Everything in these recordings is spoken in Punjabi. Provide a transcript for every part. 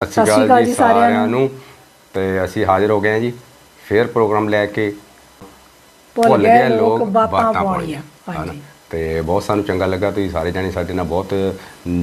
ਸਤਿ ਸ਼੍ਰੀ ਅਕਾਲ ਜੀ ਸਾਰਿਆਂ ਨੂੰ। ਤੇ ਅਸੀਂ ਹਾਜ਼ਰ ਹੋ ਗਏ ਹਾਂ ਜੀ। ਫੇਰ ਪ੍ਰੋਗਰਾਮ ਲੈ ਕੇ ਭੁੱਲ ਗਏ ਲੋਕ ਬਾਤਾਂ ਪਾਉਣੀਆਂ। ਹਾਂਜੀ। ਤੇ ਬਹੁਤ ਸਾਨੂੰ ਚੰਗਾ ਲੱਗਾ ਤੁਸੀਂ ਸਾਰੇ ਜਾਣੇ ਸਾਡੇ ਨਾਲ ਬਹੁਤ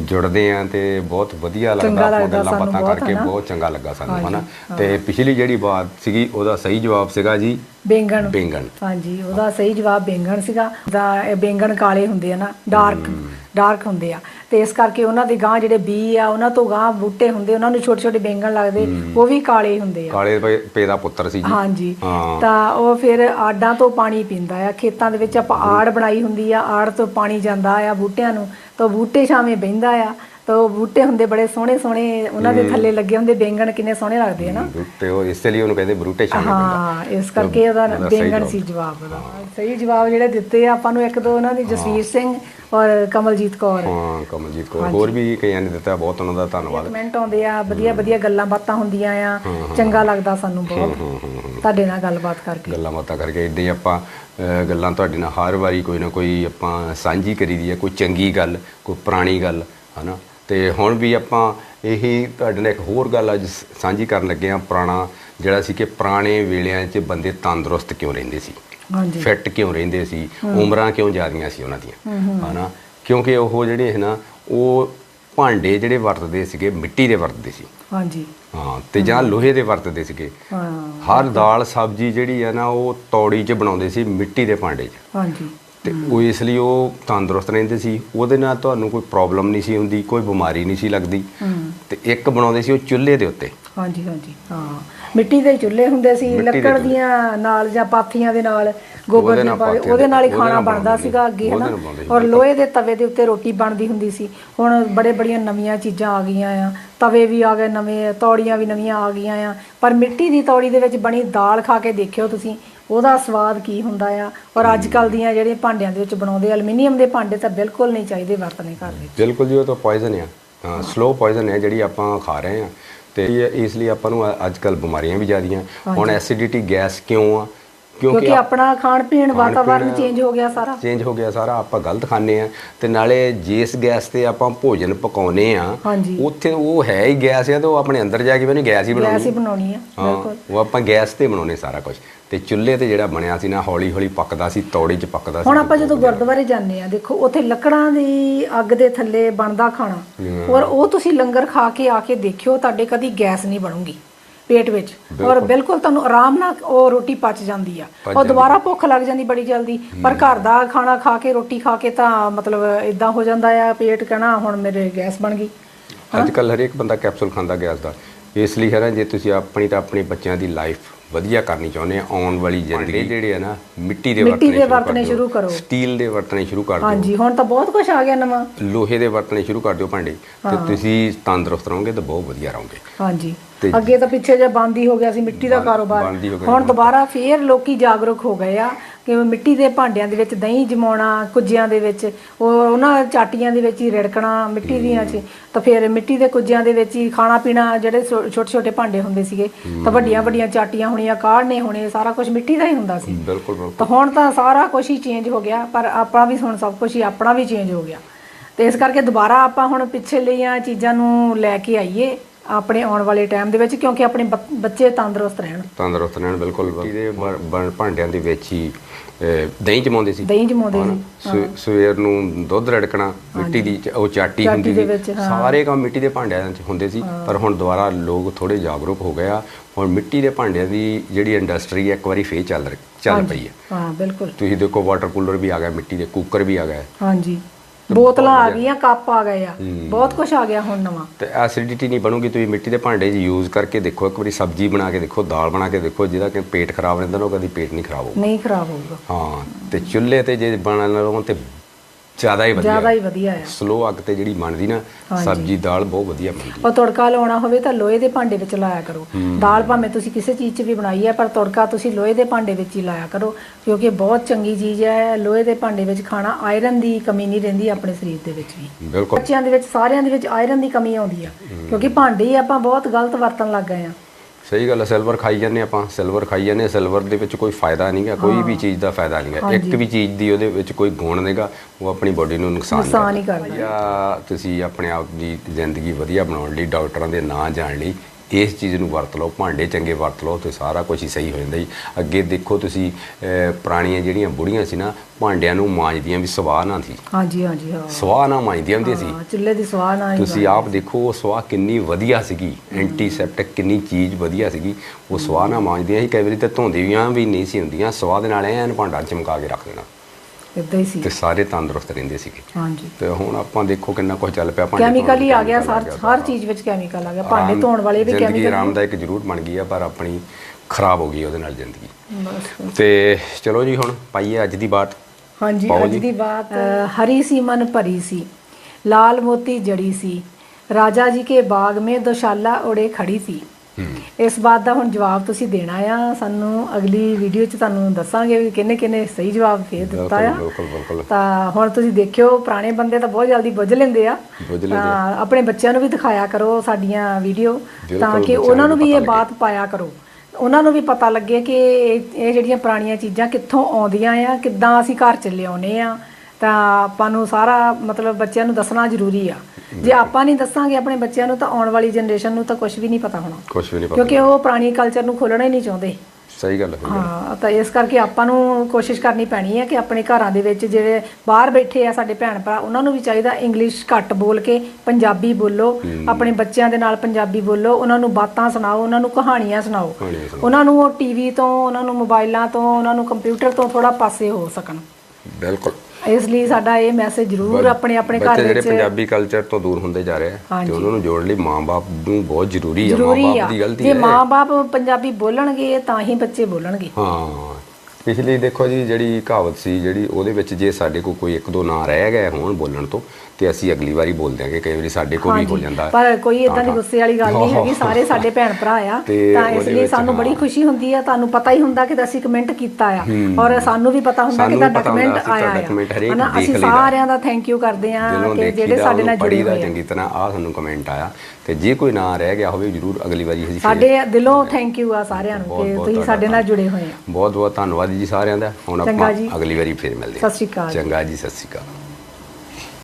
ਜੁੜਦੇ ਆ ਤੇ ਬਹੁਤ ਵਧੀਆ ਲੱਗਦਾ ਆਪਾਂ ਗੱਲਾਂ ਬਾਤਾਂ ਕਰਕੇ। ਬਹੁਤ ਚੰਗਾ ਲੱਗਾ ਸਾਨੂੰ ਹਨਾ? ਤੇ ਪਿਛਲੀ ਜਿਹੜੀ ਬਾਤ ਸੀਗੀ ਉਹਦਾ ਸਹੀ ਜਵਾਬ ਸੀਗਾ ਜੀ ਬੈਂਗਣ। ਬੈਂਗਣ। ਹਾਂਜੀ ਉਹਦਾ ਸਹੀ ਜਵਾਬ ਬੈਂਗਣ ਸੀਗਾ। ਦਾ ਇਹ ਬੈਂਗਣ ਕਾਲੇ ਹੁੰਦੇ ਆ ਨਾ ਡਾਰਕ ਡਾਰਕ ਹੁੰਦੇ ਆ। ਤੇ ਇਸ ਕਰਕੇ ਉਹਨਾਂ ਦੇ ਗਾਂ ਜਿਹੜੇ ਬੀ ਆ ਉਹਨਾਂ ਤੋਂ ਗਾਂ ਬੂਟੇ ਹੁੰਦੇ ਉਹਨਾਂ ਨੂੰ ਛੋਟੇ ਛੋਟੇ ਬੈਂਗਣ ਲੱਗਦੇ ਉਹ ਵੀ ਕਾਲੇ ਹੁੰਦੇ ਆ। ਕਾਲੇ ਪੇ- ਪੇ ਦਾ ਪੁੱਤਰ ਸੀ ਜੀ। ਹਾਂਜੀ। ਤਾਂ ਉਹ ਫਿਰ ਆੜਾਂ ਤੋਂ ਪਾਣੀ ਪੀਂਦਾ ਆ। ਖੇਤਾਂ ਦੇ ਵਿੱਚ ਆਪਾਂ ਆੜ ਬਣਾਈ ਹੁੰਦੀ ਆ। ਆੜ ਤੋਂ ਪਾਣੀ ਜਾਂਦਾ ਆ ਬੂਟਿਆਂ ਨੂੰ। ਤਾਂ ਬੂਟੇ ਛਾਵੇਂ ਬਹਿੰਦਾ ਆ। ਤਾਂ ਉਹ ਬੂਟੇ ਹੁੰਦੇ ਬੜੇ ਸੋਹਣੇ ਸੋਹਣੇ ਉਹਨਾਂ ਦੇ ਥੱਲੇ ਲੱਗੇ ਹੁੰਦੇ ਬੈਂਗਣ ਕਿੰਨੇ ਸੋਹਣੇ ਲੱਗਦੇ ਆ ਨਾ। ਤੇ ਉਹ ਇਸੇ ਲਈ ਉਹਨੂੰ ਕਹਿੰਦੇ ਬਰੂਟੇ ਸ਼ਾਮੇ ਹਾਂ ਇਸ ਕਰਕੇ ਉਹਦਾ ਬੈਂਗਣ। ਸੀ ਜਵਾਬ ਉਹਦਾ। ਸਹੀ ਜਵਾਬ ਜਿਹੜੇ ਦਿੱਤੇ ਆ ਆਪਾਂ ਨੂੰ ਇੱਕ ਦੋ ਉਹਨਾਂ ਦੀ ਜਸਵੀਰ ਸਿੰਘ ਔਰ ਕਮਲਜੀਤ ਕੌਰ। ਹਾਂ ਕਮਲਜੀਤ ਕੌਰ। ਹੋਰ ਵੀ ਕਈਆਂ ਨੇ ਦਿੱਤਾ ਬਹੁਤ ਉਹਨਾਂ ਦਾ ਧੰਨਵਾਦ। ਕਮੈਂਟ ਆਉਂਦੇ ਆ ਵਧੀਆ ਵਧੀਆ ਗੱਲਾਂ ਬਾਤਾਂ ਹੁੰਦੀਆਂ ਆ। ਚੰਗਾ ਲੱਗਦਾ ਸਾਨੂੰ ਬਹੁਤ। ਤੁਹਾਡੇ ਨਾਲ ਗੱਲਬਾਤ ਕਰਕੇ। ਗੱਲਾਂ ਬਾਤਾਂ ਕਰਕੇ ਇਦਾਂ ਹੀ ਆਪਾਂ ਗੱਲਾਂ ਤੁਹਾਡੇ ਨਾਲ ਹਰ ਵਾਰੀ ਕੋਈ ਨਾ ਕੋਈ ਆਪਾਂ ਸਾਂਝੀ ਕਰੀਦੀ ਹੈ ਕੋਈ ਚੰਗੀ ਗੱਲ ਕੋਈ ਪੁਰਾਣੀ ਗੱਲ ਹਨਾ? ਤੇ ਹੁਣ ਵੀ ਆਪਾਂ ਇਹੀ ਤੁਹਾਡੇ ਨਾਲ ਇੱਕ ਹੋਰ ਗੱਲ ਅੱਜ ਸਾਂਝੀ ਕਰਨ ਲੱਗੇ ਆ ਪੁਰਾਣਾ ਜਿਹੜਾ ਸੀ ਕਿ ਪੁਰਾਣੇ ਵੇਲਿਆਂ 'ਚ ਬੰਦੇ ਤੰਦਰੁਸਤ ਕਿਉਂ ਰਹਿੰਦੇ ਸੀ? ਹਾਂਜੀ। ਫਿੱਟ ਕਿਉਂ ਰਹਿੰਦੇ ਸੀ? ਉਮਰਾਂ ਕਿਉਂ ਜ਼ਿਆਦੀਆਂ ਸੀ ਉਹਨਾਂ ਦੀਆਂ? ਹਨਾ? ਕਿਉਂਕਿ ਉਹ ਜਿਹੜੇ ਹੈ ਨਾ ਉਹ ਭਾਂਡੇ ਜਿਹੜੇ ਵਰਤਦੇ ਸੀਗੇ ਮਿੱਟੀ ਦੇ ਵਰਤਦੇ ਸੀ। ਹਾਂਜੀ। ਹਾਂ ਤੇ ਜਾਂ ਲੋਹੇ ਦੇ ਵਰਤਦੇ ਸੀਗੇ। ਹਾਂ। ਹਰ ਦਾਲ ਸਬਜ਼ੀ ਜਿਹੜੀ ਆ ਨਾ ਉਹ ਤੌੜੀ 'ਚ ਬਣਾਉਂਦੇ ਸੀ ਮਿੱਟੀ ਦੇ ਭਾਂਡੇ 'ਚ। ਹਾਂਜੀ। ਤੇ ਉਹ ਇਸ ਲਈ ਉਹ ਤੰਦਰੁਸਤ ਰਹਿੰਦੇ ਸੀ। ਉਹਦੇ ਨਾਲ ਤੁਹਾਨੂੰ ਕੋਈ ਪ੍ਰੋਬਲਮ ਨਹੀਂ ਸੀ ਹੁੰਦੀ ਕੋਈ ਬਿਮਾਰੀ ਨਹੀਂ ਸੀ ਲੱਗਦੀ। ਤੇ ਇੱਕ ਬਣਾਉਂਦੇ ਸੀ ਉਹ ਚੁੱਲ੍ਹੇ ਦੇ ਉੱਤੇ। ਹਾਂਜੀ ਹਾਂਜੀ ਹਾਂ। ਮਿੱਟੀ ਦੇ ਚੁੱਲ੍ਹੇ ਹੁੰਦੇ ਸੀ ਲੱਕੜ। ਦੀਆਂ ਨਾਲ ਜਾਂ ਪਾਥੀਆਂ ਦੇ ਨਾਲ ਗੋਬਰ ਦੇ ਪਾਵੇ ਉਹਦੇ ਨਾਲ ਹੀ ਖਾਣਾ ਬਣਦਾ ਸੀਗਾ ਅੱਗੇ ਹਨਾ? ਔਰ ਲੋਹੇ ਦੇ ਤਵੇ ਦੇ ਉੱਤੇ ਰੋਟੀ ਬਣਦੀ ਹੁੰਦੀ ਸੀ। ਹੁਣ ਬੜੇ ਬੜੀਆਂ ਨਵੀਆਂ ਚੀਜ਼ਾਂ ਆ ਗਈਆਂ ਆ। ਤਵੇ ਵੀ ਆ ਗਏ ਨਵੇਂ ਤੌੜੀਆਂ ਵੀ ਨਵੀਆਂ ਆ ਗਈਆਂ ਆ। ਪਰ ਮਿੱਟੀ ਦੀ ਤੌੜੀ ਦੇ ਵਿੱਚ ਬਣੀ ਦਾਲ ਖਾ ਕੇ ਦੇਖਿਓ ਤੁਸੀਂ। ਉਹਦਾ ਸਵਾਦ ਕੀ ਹੁੰਦਾ ਆ? ਔਰ ਅੱਜ ਕੱਲ ਦੀਆਂ ਜਿਹੜੀਆਂ ਭਾਂਡਿਆਂ ਦੇ ਵਿੱਚ ਬਣਾਉਂਦੇ ਐਲੂਮੀਨੀਅਮ ਦੇ ਭਾਂਡੇ ਤਾਂ ਬਿਲਕੁਲ ਨਹੀਂ ਚਾਹੀਦੇ ਵਰਤਣੇ ਘਰ ਵਿੱਚ। ਬਿਲਕੁਲ ਜੀ ਉਹ ਤਾਂ ਪੋਇਜ਼ਨ ਆ। ਸਲੋ ਪੋਇਜ਼ਨ ਹੈ ਜਿਹੜੀ ਆਪਾਂ ਖਾ ਰਹੇ ਆ। ਤੇ ਇਸ ਲਈ ਆਪਾਂ ਨੂੰ ਅੱਜ ਕੱਲ ਬਿਮਾਰੀਆਂ ਵੀ ਜ਼ਿਆਦੀਆਂ। ਹੁਣ ਐਸਿਡਿਟੀ ਗੈਸ ਕਿਉਂ ਆ? ਕਿਉਂਕਿ ਆਪਣਾ ਖਾਣ ਪੀਣ ਵਾਤਾਵਰਨ ਚੇਂਜ ਹੋ ਗਿਆ ਸਾਰਾ। ਚੇਂਜ ਹੋ ਗਿਆ ਸਾਰਾ ਆਪਾਂ ਗਲਤ ਖਾਂਦੇ ਆ ਤੇ ਨਾਲੇ ਜਿਸ ਗੈਸ ਤੇ ਆਪਾਂ ਭੋਜਨ ਪਕਾਉਨੇ ਆ ਉੱਥੇ ਉਹ ਹੈ ਹੀ ਗੈਸ ਆ ਤੇ ਉਹ ਆਪਣੇ ਅੰਦਰ ਜਾ ਕੇ ਵੀ ਗੈਸ ਹੀ ਗੈਸ ਬਣਾਉਣੀ ਹੀ ਬਣਾਉਣੀ ਆ ਬਿਲਕੁਲ। ਉਹ ਆਪਾਂ ਗੈਸ ਤੇ ਬਣਾਉਨੇ ਸਾਰਾ ਕੁਝ ਤੇ ਚੁੱਲ੍ਹੇ ਤੇ ਜਿਹੜਾ ਬਣਿਆ ਸੀ ਨਾ ਹੌਲੀ ਹੌਲੀ ਪੱਕਦਾ ਸੀ ਤੌੜੀ 'ਚ ਪੱਕਦਾ ਸੀ। ਹੁਣ ਆਪਾਂ ਜਦੋਂ ਗੁਰਦੁਆਰੇ ਜਾਂਦੇ ਆ ਦੇਖੋ ਉੱਥੇ ਲੱਕੜਾਂ ਦੀ ਅੱਗ ਦੇ ਥੱਲੇ ਬਣਦਾ ਖਾਣਾ। ਔਰ ਉਹ ਤੁਸੀਂ ਲੰਗਰ ਖਾ ਕੇ ਆ ਕੇ ਦੇਖਿਓ ਤੁਹਾਡੇ ਕਦੀ ਗੈਸ ਨਹੀਂ ਬਣੂਗੀ। ਪੇਟ ਵਿੱਚ। ਔਰ ਬਿਲਕੁਲ। ਤੁਹਾਨੂੰ ਆਰਾਮ ਨਾਲ ਉਹ ਰੋਟੀ ਪਚ ਜਾਂਦੀ ਆ। ਉਹ ਦੁਬਾਰਾ ਭੁੱਖ ਲੱਗ ਜਾਂਦੀ ਬੜੀ ਜਲਦੀ। ਪਰ ਘਰ ਦਾ ਖਾਣਾ ਖਾ ਕੇ ਰੋਟੀ ਖਾ ਕੇ ਤਾਂ ਮਤਲਬ ਇਦਾਂ ਹੋ ਜਾਂਦਾ ਆ ਪੇਟ ਕਹਿਣਾ ਹੁਣ ਮੇਰੇ ਗੈਸ ਬਣ ਗਈ। ਅੱਜ ਕੱਲ ਹਰੇਕ ਬੰਦਾ ਕੈਪਸੂਲ ਖਾਂਦਾ ਗੈਸ ਦਾ। ਇਸ ਲਈ ਹੈ ਜੇ ਤੁਸੀਂ ਆਪਣੀ ਤਾਂ ਆਪਣੇ ਬੱਚਿਆਂ ਦੀ ਲਾਈਫ ਵਧੀਆ ਕਰਨੀ ਚਾਹੁੰਦੇ ਆ ਆਉਣ ਵਾਲੀ ਜ਼ਿੰਦਗੀ ਜਿਹੜੇ ਆ ਨਾ ਮਿੱਟੀ ਦੇ ਮਿੱਟੀ ਦੇ ਵਰਤਣੇ ਸ਼ੁਰੂ ਕਰੋ। ਸਟੀਲ ਦੇ ਵਰਤਣੇ ਸ਼ੁਰੂ ਕਰ ਦਿਓ। ਹਾਂਜੀ ਹੁਣ ਤਾਂ ਬਹੁਤ ਕੁਝ ਆ ਗਿਆ ਨਵਾਂ। ਲੋਹੇ ਦੇ ਵਰਤਣੇ ਸ਼ੁਰੂ ਕਰ ਦਿਓ ਭਾਂਡੇ ਤੇ ਤੁਸੀਂ ਤੰਦਰੁਸਤ ਰਹੋਗੇ ਤੇ ਬਹੁਤ ਵਧੀਆ ਰਹੋਗੇ। ਹਾਂਜੀ। ਅੱਗੇ ਤਾਂ ਪਿੱਛੇ ਜੇ ਬੰਦ ਹੀ ਹੋ ਗਿਆ ਸੀ ਮਿੱਟੀ ਦਾ ਕਾਰੋਬਾਰ। ਹੁਣ ਦੁਬਾਰਾ ਫੇਰ ਲੋਕੀ ਜਾਗਰੂਕ ਹੋ ਗਏ ਆ। ਕਿ ਮਿੱਟੀ ਦੇ ਭਾਂਡਿਆਂ ਦੇ ਵਿੱਚ ਦਹੀਂ ਜਮਾਉਣਾ ਕੁੱਜਿਆਂ ਦੇ ਵਿੱਚ ਉਹ ਉਹਨਾਂ ਚਾਟੀਆਂ ਦੇ ਵਿੱਚ ਹੀ ਰਿੜਕਣਾ ਮਿੱਟੀ ਦੀਆਂ 'ਚ। ਤਾਂ ਫਿਰ ਮਿੱਟੀ ਦੇ ਕੁੱਜਿਆਂ ਦੇ ਵਿੱਚ ਹੀ ਖਾਣਾ ਪੀਣਾ ਜਿਹੜੇ ਛੋਟੇ ਛੋਟੇ ਭਾਂਡੇ ਹੁੰਦੇ ਸੀਗੇ ਤਾਂ ਵੱਡੀਆਂ ਵੱਡੀਆਂ ਚਾਟੀਆਂ ਹੋਣੀਆਂ ਕਾੜਨੇ ਹੋਣੇ ਸਾਰਾ ਕੁਝ ਮਿੱਟੀ ਦਾ ਹੀ ਹੁੰਦਾ ਸੀ। ਬਿਲਕੁਲ ਬਿਲਕੁਲ। ਤਾਂ ਹੁਣ ਤਾਂ ਸਾਰਾ ਕੁਝ ਹੀ ਚੇਂਜ ਹੋ ਗਿਆ ਪਰ ਆਪਣਾ ਵੀ ਹੁਣ ਸਭ ਕੁਝ ਹੀ ਆਪਣਾ ਵੀ ਚੇਂਜ ਹੋ ਗਿਆ। ਤੇ ਇਸ ਕਰਕੇ ਦੁਬਾਰਾ ਆਪਾਂ ਹੁਣ ਪਿੱਛੇ ਲਈਆਂ ਚੀਜ਼ਾਂ ਨੂੰ ਲੈ ਕੇ ਆਈਏ। ਆਪਣੇ ਆਉਣ ਵਾਲੇ ਟਾਈਮ ਦੇ ਵਿੱਚ ਕਿਉਂਕਿ ਆਪਣੇ ਬੱਚ- ਤੰਦਰੁਸਤ ਰਹਿਣ। ਤੰਦਰੁਸਤ ਰਹਿਣ ਬਿਲਕੁਲ। ਇਹਦੇ ਭਾਂਡਿਆਂ ਦੇ ਵਿੱਚ ਹੀ ਦਹੀਂ ਜਮਾਉਂਦੇ ਸੀ। ਦਹੀਂ ਜਮਾਉਂਦੇ? ਸੀ ਸਵੇ- ਸਵੇਰ ਨੂੰ ਦੁੱਧ ਰੜਕਣਾ ਮਿੱਟੀ ਦੀ ਉਹ ਚਾਟੀ ਹੁੰਦੀ ਸੀ। ਸਾਰੇ ਕੰਮ ਮਿੱਟੀ ਦੇ ਭਾਂਡਿਆਂ 'ਚ ਹੁੰਦੇ ਸੀ ਪਰ ਹੁਣ ਦੁਬਾਰਾ ਲੋਕ ਥੋੜੇ ਜਾਗਰੂਕ ਹੋ ਗਏ ਆ। ਹੁਣ ਮਿੱਟੀ ਦੇ ਭਾਂਡਿਆਂ ਦੀ ਜਿਹੜੀ ਇੰਡਸਟਰੀ ਹੈ ਇੱਕ ਵਾਰੀ ਫੇਰ ਚੱਲ ਚੱਲ ਪਈ ਹੈ। ਹਾਂ ਬਿਲਕੁਲ। ਤੁਸੀਂ ਦੇਖੋ ਵਾਟਰ ਕੂਲਰ ਵੀ ਆ ਗਿਆ ਮਿੱਟੀ ਦੇ ਕੁੱਕਰ ਵੀ ਆ ਗਏ। ਹਾਂਜੀ। ਬੋਤਲਾਂ ਆ ਗਈਆਂ ਕੱਪ ਆ ਗਏ ਆ। ਬਹੁਤ ਕੁਝ ਆ ਗਿਆ ਹੁਣ ਨਵਾਂ। ਤੇ ਐਸਿਡਿਟੀ ਨਹੀਂ ਬਣੂਗੀ ਤੁਸੀਂ ਮਿੱਟੀ ਦੇ ਭਾਂਡੇ 'ਚ ਯੂਜ਼ ਕਰਕੇ ਦੇਖੋ ਇੱਕ ਵਾਰੀ ਸਬਜ਼ੀ ਬਣਾ ਕੇ ਦੇਖੋ ਦਾਲ ਬਣਾ ਕੇ ਦੇਖੋ ਜਿਹਦਾ ਕਿ ਪੇਟ ਖਰਾਬ ਰਹਿੰਦਾ ਨਾ ਉਹ ਕਦੀ ਪੇਟ ਨਹੀਂ ਖਰਾਬ ਹੋਊ ਨਹੀਂ ਖਰਾਬ ਹੋਊਗਾ। ਹਾਂ ਤੇ ਚੁੱਲ੍ਹੇ ਤੇ ਜੇ ਬਣਨ ਨਾਲੋਂ ਤੇ ਜ਼ਿਆਦਾ ਹੀ ਜ਼ਿਆਦਾ ਵਧੀਆ ਹੀ ਵਧੀਆ ਆ। ਸਲੋ ਅੱਗ ਤੇ ਜਿਹੜੀ ਬਣਦੀ ਨਾ ਸਬਜ਼ੀ ਦਾਲ ਬਹੁਤ ਵਧੀਆ ਬਣਦੀ ਉਹ ਤੜਕਾ ਲਾਉਣਾ ਹੋਵੇ ਤਾਂ ਲੋਹੇ ਦੇ ਭਾਂਡੇ ਵਿੱਚ ਲਾਇਆ ਕਰੋ। ਦਾਲ ਭਾਵੇਂ ਤੁਸੀਂ ਕਿਸੇ ਚੀਜ਼ 'ਚ ਵੀ ਬਣਾਈ ਹੈ ਪਰ ਤੜਕਾ ਤੁਸੀਂ ਲੋਹੇ ਦੇ ਭਾਂਡੇ ਵਿੱਚ ਹੀ ਲਾਇਆ ਕਰੋ ਕਿਉਂਕਿ ਬਹੁਤ ਚੰਗੀ ਚੀਜ਼ ਹੈ। ਲੋਹੇ ਦੇ ਭਾਂਡੇ ਵਿੱਚ ਖਾਣਾ ਆਇਰਨ ਦੀ ਕਮੀ ਨਹੀਂ ਰਹਿੰਦੀ ਆਪਣੇ ਸਰੀਰ ਦੇ ਵਿੱਚ ਵੀ। ਬਿਲਕੁਲ। ਬੱਚਿਆਂ ਦੇ ਵਿੱਚ ਸਾਰਿਆਂ ਦੇ ਵਿੱਚ ਆਇਰਨ ਦੀ ਕਮੀ ਆਉਂਦੀ ਆ ਕਿਉਂਕਿ ਭਾਂਡੇ ਹੀ ਆਪਾਂ ਬਹੁਤ ਗਲਤ ਵਰਤਣ ਲੱਗ ਗਏ ਆ। ਸਹੀ ਗੱਲ ਹੈ ਸਿਲਵਰ ਖਾਈ ਜਾਂਦੇ ਆਪਾਂ ਸਿਲਵਰ ਖਾਈ ਜਾਂਦੇ ਸਿਲਵਰ ਦੇ ਵਿੱਚ ਕੋਈ ਫਾਇਦਾ ਨਹੀਂਗਾ ਕੋਈ ਵੀ ਚੀਜ਼ ਦਾ ਫਾਇਦਾ ਨਹੀਂਗਾ ਇੱਕ ਹਾਂਜੀ। ਵੀ ਚੀਜ਼ ਦੀ ਉਹਦੇ ਵਿੱਚ ਕੋਈ ਗੁਣ ਨਹੀਂਗਾ ਉਹ ਆਪਣੀ ਬੋਡੀ ਨੂੰ ਨੁਕਸਾਨ ਹੀ ਕਰਦਾ। ਜਾਂ ਤੁਸੀਂ ਆਪਣੇ ਆਪ ਦੀ ਜ਼ਿੰਦਗੀ ਵਧੀਆ ਬਣਾਉਣ ਲਈ ਡਾਕਟਰਾਂ ਦੇ ਨਾਂ ਜਾਣ ਲਈ ਇਸ ਚੀਜ਼ ਨੂੰ ਵਰਤ ਲਓ ਭਾਂਡੇ ਚੰਗੇ ਵਰਤ ਲਓ ਤੇ ਸਾਰਾ ਕੁਝ ਹੀ ਸਹੀ ਹੋ ਜਾਂਦਾ ਜੀ। ਅੱਗੇ ਦੇਖੋ ਤੁਸੀਂ ਪੁਰਾਣੀਆਂ ਜਿਹੜੀਆਂ ਬੁੜੀਆਂ ਸੀ ਨਾ ਭਾਂਡਿਆਂ ਨੂੰ ਮਾਂਜਦੀਆਂ ਵੀ ਸਵਾਹ ਨਾ ਸੀ। ਹਾਂਜੀ ਹਾਂਜੀ ਹਾਂ। ਸਵਾਹ ਨਾ ਮਾਂਜਦੀਆਂ ਹੁੰਦੀਆਂ ਸੀ। ਚੁੱਲ੍ਹੇ ਦੀ ਸਵਾਹ ਹੀ ਤੁਸੀਂ ਆਪ ਦੇਖੋ ਉਹ ਸਵਾਹ ਕਿੰਨੀ ਵਧੀਆ ਸੀਗੀ। ਐਂਟੀਸੈਪਟਿਕ ਕਿੰਨੀ ਚੀਜ਼ ਵਧੀਆ ਸੀਗੀ। ਉਹ ਸਵਾਹ ਨਾਲ ਮਾਂਜਦੀਆਂ ਸੀ। ਕਈ ਵਾਰੀ ਤਾਂ ਧੋਂਦੀਆਂ ਵੀ ਨਹੀਂ ਸੀ ਹੁੰਦੀਆਂ। ਸਵਾਹ ਦੇ ਨਾਲ ਐਨ ਭਾਂਡਾ ਚਮਕਾ ਕੇ ਰੱਖ ਦੇਣਾ। ਇਦਾਂ ਹੀ ਸੀ। ਤੇ ਸਾਰੇ ਤੰਦਰੁਸਤ ਰਹਿੰਦੇ ਸੀਗੇ। ਹਾਂਜੀ। ਤੇ ਹੁਣ ਆਪਾਂ ਦੇਖੋ ਕਿੰਨਾ ਕੁਝ ਚੱਲ ਪਿਆ ਭਾਂਡੇ ਕੈਮੀਕਲ ਹੀ ਆ ਗਿਆ ਸਾਰਾ। ਹਰ ਚੀਜ਼ ਵਿੱਚ ਕੈਮੀਕਲ ਆ ਗਿਆ ਭਾਂਡੇ ਧੋਣ ਵਾਲੇ ਵੀ ਜ਼ਿੰਦਗੀ ਕੈਮੀਕਲ ਆਰਾਮਦਾਇਕ ਜ਼ਰੂਰ ਬਣ ਗਈ ਆ ਪਰ ਆਪਣੀ ਖਰਾਬ ਹੋ ਗਈ ਉਹਦੇ ਨਾਲ ਜ਼ਿੰਦਗੀ। ਬਸ ਤੇ ਚਲੋ ਜੀ ਹੁਣ ਪਾਈਏ ਅੱਜ ਦੀ ਬਾਤ। ਹਾਂਜੀ ਅੱਜ। ਦੀ ਬਾਤ ਹਰੀ ਸੀ ਮਨ ਭਰੀ ਸੀ। ਲਾਲ ਮੋਤੀ ਜੜੀ ਸੀ। ਰਾਜਾ ਜੀ ਕੇ ਬਾਗ ਮੇ ਦੁਸ਼ਾਲਾ ਉੜੇ ਖੜੀ ਸੀ। ਇਸ ਬਾਤ ਦਾ ਹੁਣ ਜਵਾਬ ਤੁਸੀਂ ਦੇਣਾ ਆ। ਸਾਨੂੰ ਅਗਲੀ ਵੀਡੀਓ 'ਚ ਤੁਹਾਨੂੰ ਦੱਸਾਂਗੇ ਵੀ ਕਿੰਨੇ ਕਿੰਨੇ ਸਹੀ ਜਵਾਬ ਫੇਰ ਦਿੱਤਾ ਆ। ਬਿਲਕੁਲ ਬਿਲਕੁਲ। ਤਾਂ ਹੁਣ ਤੁਸੀਂ ਦੇਖਿਓ ਪੁਰਾਣੇ ਬੰਦੇ ਤਾਂ ਬਹੁਤ ਜਲਦੀ ਬੁੱਝ ਲੈਂਦੇ ਆ। ਤਾਂ ਆਪਣੇ ਬੱਚਿਆਂ ਨੂੰ ਵੀ ਦਿਖਾਇਆ ਕਰੋ ਸਾਡੀਆਂ ਵੀਡੀਓ ਤਾਂ ਕਿ ਉਹਨਾਂ ਨੂੰ ਵੀ ਇਹ ਬਾਤ ਪਾਇਆ ਕਰੋ। ਉਹਨਾਂ ਨੂੰ ਵੀ ਪਤਾ ਲੱਗੇ ਕਿ ਇਹ ਇਹ ਜਿਹੜੀਆਂ ਪੁਰਾਣੀਆਂ ਚੀਜ਼ਾਂ ਕਿੱਥੋਂ ਆਉਂਦੀਆਂ ਆ ਕਿੱਦਾਂ ਅਸੀਂ ਘਰ ਚ ਲਿਆਉਨੇ ਆ। ਤਾਂ ਆਪਾਂ ਨੂੰ ਸਾਰਾ ਮਤਲਬ ਬੱਚਿਆਂ ਨੂੰ ਦੱਸਣਾ ਜ਼ਰੂਰੀ ਆ। ਜੇ ਆਪਾਂ ਨਹੀਂ ਦੱਸਾਂਗੇ ਆਪਣੇ ਬੱਚਿਆਂ ਨੂੰ ਤਾਂ ਆਉਣ ਵਾਲੀ ਜਨਰੇਸ਼ਨ ਨੂੰ ਤਾਂ ਕੁਝ ਵੀ ਨਹੀਂ ਪਤਾ ਹੋਣਾ। ਕੁਝ ਵੀ ਨਹੀਂ ਪਤਾ ਕਿਉਂਕਿ ਉਹ ਪੁਰਾਣੀ ਕਲਚਰ ਨੂੰ ਖੋਲਣਾ ਹੀ ਨਹੀਂ ਚਾਹੁੰਦੇ। ਸਹੀ ਗੱਲ ਹੈ ਹੈ। ਤਾਂ ਇਸ ਕਰਕੇ ਆਪਾਂ ਨੂੰ ਕੋਸ਼ਿਸ਼ ਕਰਨੀ ਪੈਣੀ ਹੈ ਕਿ ਆਪਣੇ ਘਰਾਂ ਦੇ ਵਿੱਚ ਜਿਹੜੇ ਬਾਹਰ ਬੈਠੇ ਆ ਸਾਡੇ ਭੈਣ ਭਰਾ ਉਹਨਾਂ ਨੂੰ ਵੀ ਚਾਹੀਦਾ ਇੰਗਲਿਸ਼ ਘੱਟ ਬੋਲ ਕੇ ਪੰਜਾਬੀ ਬੋਲੋ ਆਪਣੇ ਬੱਚਿਆਂ ਦੇ ਨਾਲ ਪੰਜਾਬੀ ਬੋਲੋ ਉਹਨਾਂ ਨੂੰ ਬਾਤਾਂ ਸੁਣਾਓ ਉਹਨਾਂ ਨੂੰ ਕਹਾਣੀਆਂ ਸੁਣਾਓ। ਕਹਾਣੀਆਂ ਸੁਣਾਓ। ਉਹਨਾਂ ਨੂੰ ਉਹ ਟੀਵੀ ਤੋਂ ਉਹਨਾਂ ਨੂੰ ਮੋਬਾਈਲਾਂ ਤੋਂ ਉਹਨਾਂ ਨੂੰ ਕੰਪਿਊਟਰ ਤੋਂ ਥੋੜਾ ਪਾਸੇ ਹੋ ਸਕਣ। ਬਿਲਕੁਲ। ਇਸ ਲਈ ਸਾਡਾ ਇਹ ਮੈਸੇਜ ਜ਼ਰੂਰ ਆਪਣੇ ਆਪਣੇ ਬੱਚੇ ਘਰ ਜਿਹੜੇ ਵਿੱਚ ਪੰਜਾਬੀ ਕਲਚਰ ਤੋਂ ਦੂਰ ਹੁੰਦੇ ਜਾ ਰਹੇ ਆ। ਤੇ ਉਹਨਾਂ ਨੂੰ ਜੋੜਨ ਲਈ ਮਾਂ-ਬਾਪ ਨੂੰ ਬਹੁਤ ਜ਼ਰੂਰੀ ਹੈ ਆ। ਦੀ ਗਲਤੀ ਜੇ ਹੈ। ਮਾਂ-ਬਾਪ ਪੰਜਾਬੀ ਬੋਲਣਗੇ ਤਾਂ ਹੀ ਬੱਚੇ ਬੋਲਣਗੇ। ਹਾਂ। ਪਿਛਲੀ ਦੇਖੋ ਜੀ ਜਿਹੜੀ ਕਹਾਵਤ ਸੀ ਜਿਹੜੀ ਉਹਦੇ ਵਿੱਚ ਜੇ ਸਾਡੇ ਕੋਲ ਕੋਈ ਇੱਕ ਦੋ ਨਾਂ ਰਹਿ ਗਏ ਹੋਣ ਬੋਲਣ ਤੋਂ ਤੇ ਅਸੀਂ ਅਗਲੀ ਵਾਰੀ ਬੋਲ ਦਿਆਂਗੇ ਕਈ ਵਾਰੀ ਸਾਡੇ ਕੋਲ ਵੀ ਹੋ ਜਾਂਦਾ। ਪਰ ਕੋਈ ਇਦਾਂ ਦੀ ਗੁੱਸੇ ਵਾਲੀ ਗੱਲ ਨਹੀਂ ਹੈਗੀ ਸਾਰੇ ਸਾਡੇ ਭੈਣ ਭਰਾ ਆ। ਤੇ ਇਸ ਲਈ ਸਾਨੂੰ ਬੜੀ। ਖੁਸ਼ੀ ਹੁੰਦੀ ਆ ਤੁਹਾਨੂੰ ਪਤਾ ਹੀ ਹੁੰਦਾ ਕਿ ਅਸੀਂ ਕਮੈਂਟ ਕੀਤਾ ਆ। ਔਰ ਸਾਨੂੰ ਵੀ ਪਤਾ ਹੁੰਦਾ ਕਿ ਤੁਹਾਡਾ ਕਮੈਂਟ ਆਇਆ ਆ। ਹਨਾ, ਅਸੀਂ। ਸਾਰਿਆਂ ਦਾ ਥੈਂਕ ਯੂ ਕਰਦੇ ਆ ਕਿ ਜਿਹੜੇ ਸਾਡੇ ਨਾਲ ਜੁੜੇ ਹੋਏ ਆ। ਚੰਗੀ ਤਰ੍ਹਾਂ ਆ ਸਾਨੂੰ ਕਮੈਂਟ ਆਇਆ। ਤੇ ਜੇ ਕੋਈ ਨਾਂ ਰਹਿ ਗਿਆ ਹੋਵੇ ਜਰੂਰ ਅਗਲੀ ਵਾਰੀ ਅਸੀਂ ਸਾਡੇ ਦਿਲੋਂ ਥੈਂਕ ਯੂ ਆ ਸਾਰਿਆਂ ਨੂੰ ਕਿ ਤੁਸੀਂ ਸਾਡੇ ਨਾਲ ਜੁੜੇ ਹੋਏ ਆ। ਬਹੁਤ ਬਹੁਤ ਧੰਨਵਾਦ ਜੀ ਸਾਰਿਆਂ ਦਾ। ਹੁਣ ਆਪਾਂ। ਅਗਲੀ ਵਾਰੀ ਫੇਰ ਮਿਲਦੇ ਹਾਂ। ਸਤਿ ਸ਼੍ਰੀ ਅਕਾਲ। ਚੰਗਾ ਜੀ ਸਤਿ ਸ਼੍ਰੀ ਅਕਾਲ।